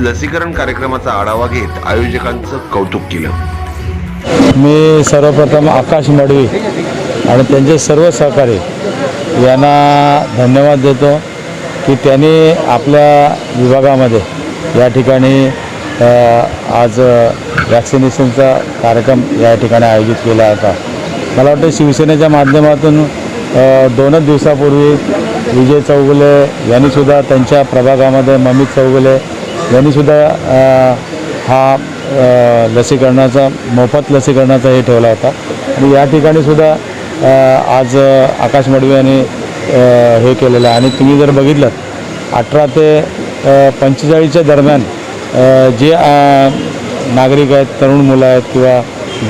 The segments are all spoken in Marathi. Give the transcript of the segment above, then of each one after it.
लसीकरण कार्यक्रमाचा आढावा घेत आयोजकांचं कौतुक केलं. मी सर्वप्रथम आकाश मडवी आणि त्यांचे सर्व सहकारी यांना धन्यवाद देतो की त्यांनी आपल्या विभागामध्ये या ठिकाणी आज वॅक्सिनेशनचा कार्यक्रम या ठिकाणी आयोजित केला होता. मला वाटतं शिवसेनेच्या माध्यमातून दोनच दिवसापूर्वी विजय चौगुले यांनीसुद्धा त्यांच्या प्रभागामध्ये ममित चौगुले यांनीसुद्धा हा लसीकरणाचा मोफत लसीकरणाचा हे ठेवला होता. आणि या ठिकाणीसुद्धा आज आकाश मडवी यांनी हे केलेलं आहे. आणि तुम्ही जर बघितलं अठरा ते पंचेचाळीसच्या दरम्यान जे नागरिक आहेत तरुण मुलं आहेत किंवा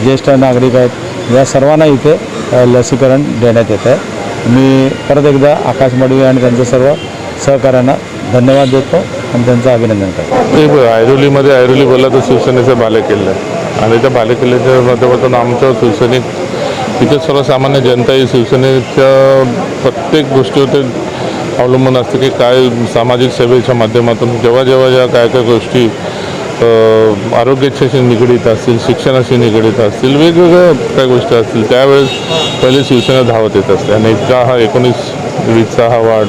ज्येष्ठ नागरिक आहेत या सर्वांना इथे लसीकरण देण्यात येत आहे. मी परत एकदा आकाश मडवी आणि त्यांच्या सर्व सहकाऱ्यांना धन्यवाद देतो. आणि त्यांचं अभिनंदन करतो. ते ब- ऐरोलीमध्ये ऐरोली बोलला तर शिवसेनेचा बालेकिल्ला. आहे आणि त्या बालेकिल्ल्याच्या माध्यमातून आमचं शिवसैनिक तिथे सर्वसामान्य जनता ही शिवसेनेच्या प्रत्येक गोष्टीवर ते अवलंबून असते की काय सामाजिक सेवेच्या माध्यमातून जेव्हा जेव्हा ज्या काय काय गोष्टी अ, आरोग्याशी निगडीत असतील शिक्षणाशी निगडीत असतील वेगवेगळ्या काय गोष्टी असतील त्यावेळेस पहिले शिवसेना धावत येत असते. आणि इतका हा एकोणीस वीसचा हा वाढ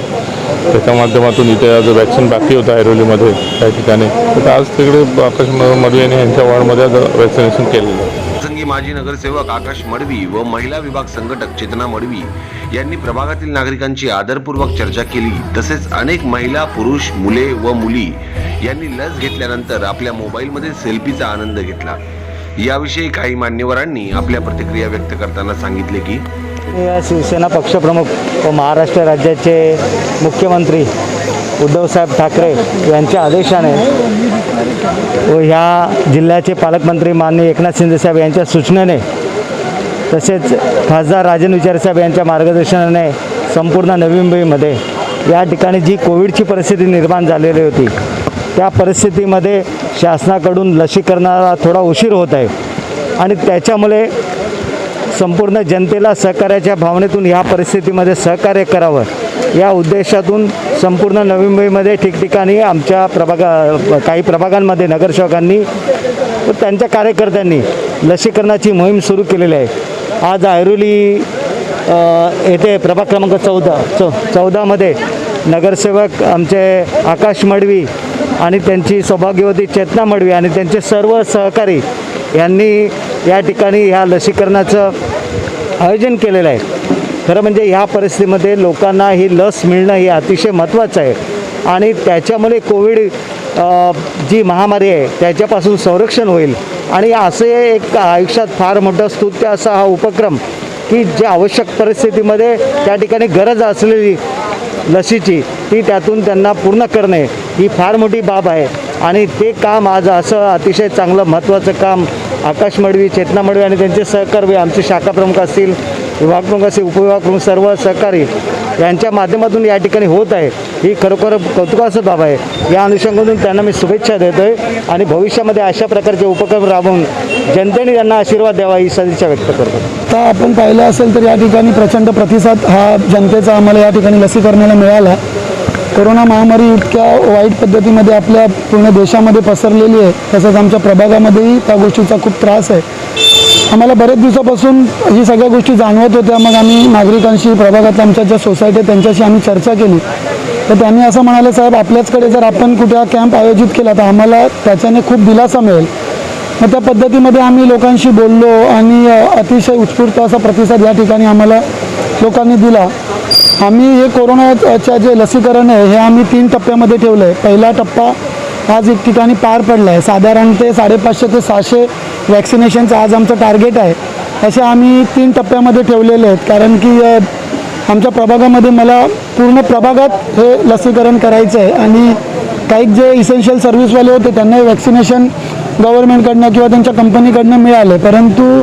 त्याच्या माध्यमातून इथे आज वॅक्सिन बाकी होतं ऐरोलीमध्ये काही ठिकाणी. तर आज तिकडे आकाश मडवी यांनी यांच्या वॉर्डमध्ये आज वॅक्सिनेशन केलेलं आहे. प्रसंगी माजी नगरसेवक आकाश मडवी व महिला विभाग संघटक चेतना मडवी यांनी प्रभागातील नागरिकांची आदरपूर्वक चर्चा केली. तसेच अनेक महिला पुरुष मुले व मुली यांनी लस घेतल्यानंतर आपल्या मोबाईलमध्ये सेल्फीचा आनंद घेतला. याविषयी काही मान्यवरांनी आपल्या प्रतिक्रिया व्यक्त करताना सांगितले की शिवसेना पक्षप्रमुख व महाराष्ट्र राज्याचे मुख्यमंत्री उद्धवसाहेब ठाकरे यांच्या आदेशाने व ह्या जिल्ह्याचे पालकमंत्री माननीय एकनाथ शिंदेसाहेब यांच्या सूचनेने तसेच खासदार राजन विचारसाहेब यांच्या मार्गदर्शनाने संपूर्ण नवी मुंबईमध्ये या ठिकाणी जी कोविडची परिस्थिती निर्माण झालेली होती त्या परिस्थितीमध्ये शासनाकडून लसीकरणाला थोडा उशीर होत आहे. आणि त्याच्यामुळे संपूर्ण जनतेला सहकार्याच्या भावनेतून ह्या परिस्थितीमध्ये सहकार्य करावं. या उद्देशातून संपूर्ण नवी मुंबईमध्ये ठिकठिकाणी आमच्या प्रभागा काही प्रभागांमध्ये नगरसेवकांनी व त्यांच्या कार्यकर्त्यांनी लसीकरणाची मोहीम सुरू केलेली आहे. आज ऐरोली येथे प्रभाग क्रमांक चौदा चौ चौदामध्ये नगरसेवक आमचे आकाश मडवी आणि त्यांची सौभाग्यवती चेतना मडवी आणि त्यांचे सर्व सहकारी यांनी या ठिकाणी ह्या लसीकरणाचं आयोजन केलेलं आहे. खरं म्हणजे ह्या परिस्थितीमध्ये लोकांना ही लस मिळणं हे अतिशय महत्त्वाचं आहे. आणि त्याच्यामुळे कोविड जी महामारी आहे त्याच्यापासून संरक्षण होईल. आणि असे एक आयुष्यात फार मोठं स्तुत्य असा हा उपक्रम की जे आवश्यक परिस्थितीमध्ये त्या ठिकाणी गरज असलेली लसीची ती त्यातून त्यांना पूर्ण करणे ही फार मोठी बाब आहे. आणि ते काम आज असं अतिशय चांगलं महत्त्वाचं काम आकाश मडवी चेतना मडवी आणि त्यांचे सहकर्मी आमचे शाखा प्रमुख असतील विभाग प्रमुख असतील उपविभाग प्रमुख सर्व सहकारी यांच्या माध्यमातून या ठिकाणी होत आहे. ही खरोखर कौतुकाचं बाब आहे. या अनुषंगातून त्यांना मी शुभेच्छा देतो आहे आणि भविष्यामध्ये अशा प्रकारचे उपक्रम राबवून जनतेने त्यांना आशीर्वाद द्यावा ही सदिच्छा व्यक्त करतो. आता आपण पाहिलं असेल तर या ठिकाणी प्रचंड प्रतिसाद हा जनतेचा आम्हाला या ठिकाणी लसीकरणाला मिळाला. कोरोना महामारी इतक्या वाईट पद्धतीमध्ये आपल्या पूर्ण देशामध्ये पसरलेली आहे तसंच आमच्या प्रभागामध्येही त्या गोष्टीचा खूप त्रास आहे. आम्हाला बरेच दिवसापासून ही सगळ्या गोष्टी जाणवत होत्या मग आम्ही नागरिकांशी प्रभागातल्या आमच्या ज्या सोसायटी त्यांच्याशी आम्ही चर्चा केली. तर त्यांनी असं म्हणाले साहेब आपल्याचकडे जर आपण कुठे हा कॅम्प आयोजित केला तर आम्हाला त्याच्याने खूप दिलासा मिळेल. मग त्या पद्धतीमध्ये आम्ही लोकांशी बोललो आणि अतिशय उत्स्फूर्त असा प्रतिसाद या ठिकाणी आम्हाला लोकांनी दिला. आम्ही हे कोरोनाच्या जे लसीकरण आहे हे आम्ही तीन टप्प्यामध्ये ठेवलं आहे. पहिला टप्पा आज एक ठिकाणी पार पडला आहे. साधारण ते साडेपाचशे ते सहाशे वॅक्सिनेशनचं आज आमचं टार्गेट आहे. असे आम्ही तीन टप्प्यामध्ये ठेवलेले आहेत. कारण की आमच्या प्रभागामध्ये मला पूर्ण प्रभागात हे लसीकरण करायचं आहे. आणि काही जे इसेन्शियल सर्व्हिसवाले होते त्यांना वॅक्सिनेशन गव्हर्नमेंटकडनं किंवा त्यांच्या कंपनीकडनं मिळाले. परंतु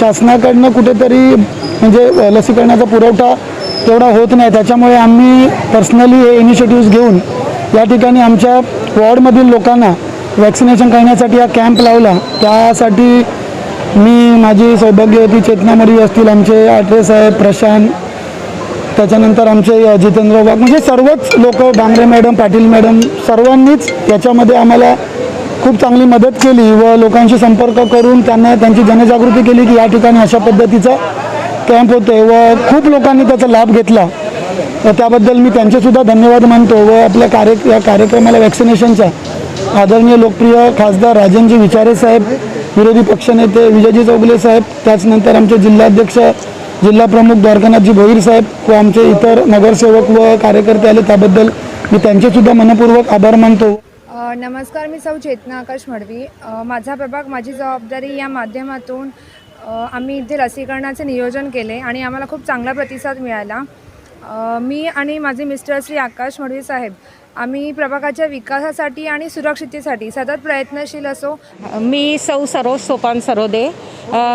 शासनाकडनं कुठेतरी म्हणजे लसीकरणाचा पुरवठा तेवढा होत नाही. त्याच्यामुळे आम्ही पर्सनली हे इनिशिएटिव्ह घेऊन या ठिकाणी आमच्या वॉर्डमधील लोकांना वॅक्सिनेशन करण्यासाठी हा कॅम्प लावला. त्यासाठी मी माझी सौभाग्यवती चेतना मडवी असतील आमचे आठरे साहेब प्रशांत त्याच्यानंतर आमचे जितेंद्र बाग म्हणजे सर्वच लोक डांगरे मॅडम पाटील मॅडम सर्वांनीच याच्यामध्ये आम्हाला खूप चांगली मदत केली व लोकांशी संपर्क करून त्यांना त्यांची जनजागृती केली की या ठिकाणी अशा पद्धतीचा कॅम्प होते व खूप लोकांनी त्याचा लाभ घेतला. त्याबद्दल मी त्यांचेसुद्धा धन्यवाद मानतो व आपल्या कार्य या कार्यक्रमाला वॅक्सिनेशनच्या आदरणीय लोकप्रिय खासदार राजनजी विचारे साहेब विरोधी पक्षनेते विजयजी चौगले साहेब त्याचनंतर आमचे जिल्हाध्यक्ष जिल्हाप्रमुख द्वारकानाथजी भोईर साहेब व आमचे इतर नगरसेवक व कार्यकर्ते आले. त्याबद्दल मी त्यांचेसुद्धा मनपूर्वक आभार मानतो. नमस्कार मी सौ चेतना आकाश मडवी. माझा प्रभाग माझी जबाबदारी या माध्यमातून आम्ही इथे लसीकरणाचे नियोजन केले आणि आम्हाला खूप चांगला प्रतिसाद मिळाला. मी आणि माझे मिस्टर श्री आकाश मडवी साहेब आम्ही प्रभागाच्या विकासासाठी आणि सुरक्षितेसाठी सतत प्रयत्नशील असो. मी सौ सरोज सोपान सरोदे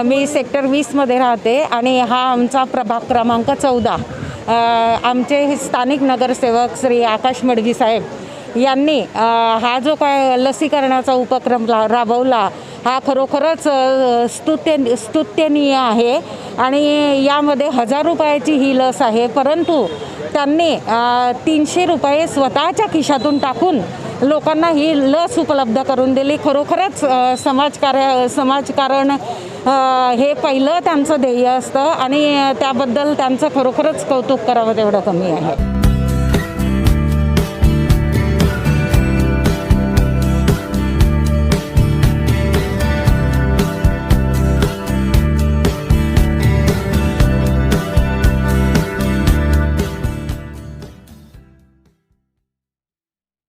मी सेक्टर वीसमध्ये राहते आणि हा आमचा प्रभाग क्रमांक चौदा. आमचे हे स्थानिक नगरसेवक श्री आकाश मडवी साहेब यांनी हा जो काय लसीकरणाचा उपक्रम राबवला हा खरोखरच स्तुत्य स्तुत्यनीय आहे. आणि यामध्ये हजार रुपयाची ही लस आहे. परंतु त्यांनी तीनशे रुपये स्वतःच्या खिशातून टाकून लोकांना ही लस उपलब्ध करून दिली. खरोखरच समाजकार्य समाजकारण हे पहिलं त्यांचं ध्येय असतं. आणि त्याबद्दल त्यांचं खरोखरच कौतुक करावं तेवढं कमी आहे.